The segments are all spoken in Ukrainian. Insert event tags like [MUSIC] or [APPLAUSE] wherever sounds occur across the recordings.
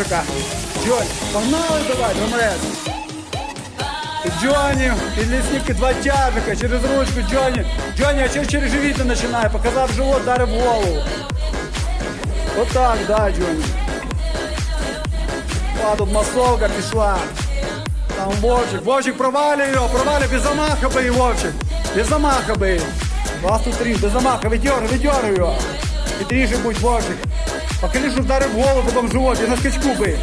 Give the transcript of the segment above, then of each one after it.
Вовчика. Джонь, погнали давай, Гомерець. Джонні, підлісники два тяжика, через ручку, Джонні. Джонні, а що через живіт не починає? Показав живот, дарив голову. Отак, да, Джонні. А, тут масовка пішла. Там Вовчик. Вовчик провалюй його, провалюй, без замаха бий, Вовчик. Без замаха бий. Вас тут три, без замаха, видер, видер його. Хитріше будь, Вовчик. Покажи, що вдарив в голову, потім в живот, і на скачку бий.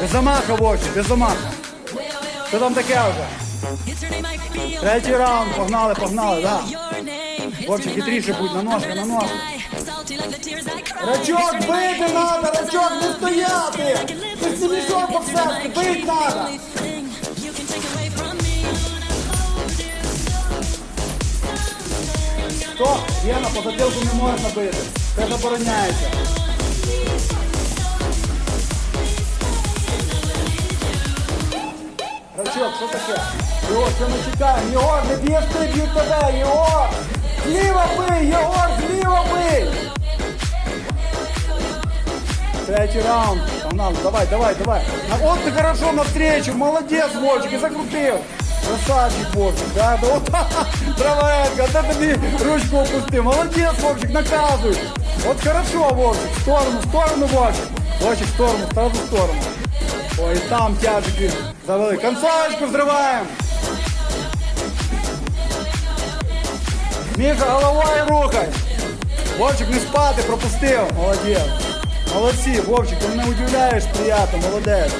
Без замаха, Вовчик, без замаха. Що там таке вже? Третій раунд, погнали, погнали, да. Вовчик, хитріше будь, на ножка, на ножка. Рачок, бити надо, рачок, не стояти! Ти собі що боксерський, бить надо! Стоп, Гена, по затилку не можна бити. Це забороняється. Рачок, що таке? Єгор, що ми чекаємо? Єгор, не б'єш ти, б'ють тебе, Єгор! Зліва бий, Єгор, зліва бий! Третий раунд. Погнали, давай, давай, давай. А вот ты хорошо навстречу, молодец, Вовчик, и закрутил. Красавчик, Вовчик, да, да, вот, [LAUGHS] Травенко, да тобі ручку опусти. Молодец, Вовчик, наказуй. Вот хорошо, Вовчик, в сторону, в сторону, Вовчик. Вовчик, в сторону, сразу в сторону. Ой, там тяжики завели. Концовочку взрываем. Міша, головою рухай. Вовчик, не спати, пропустив. Молодець. Молодці, Вовчик, ти мене удивляєш приятно, молодець.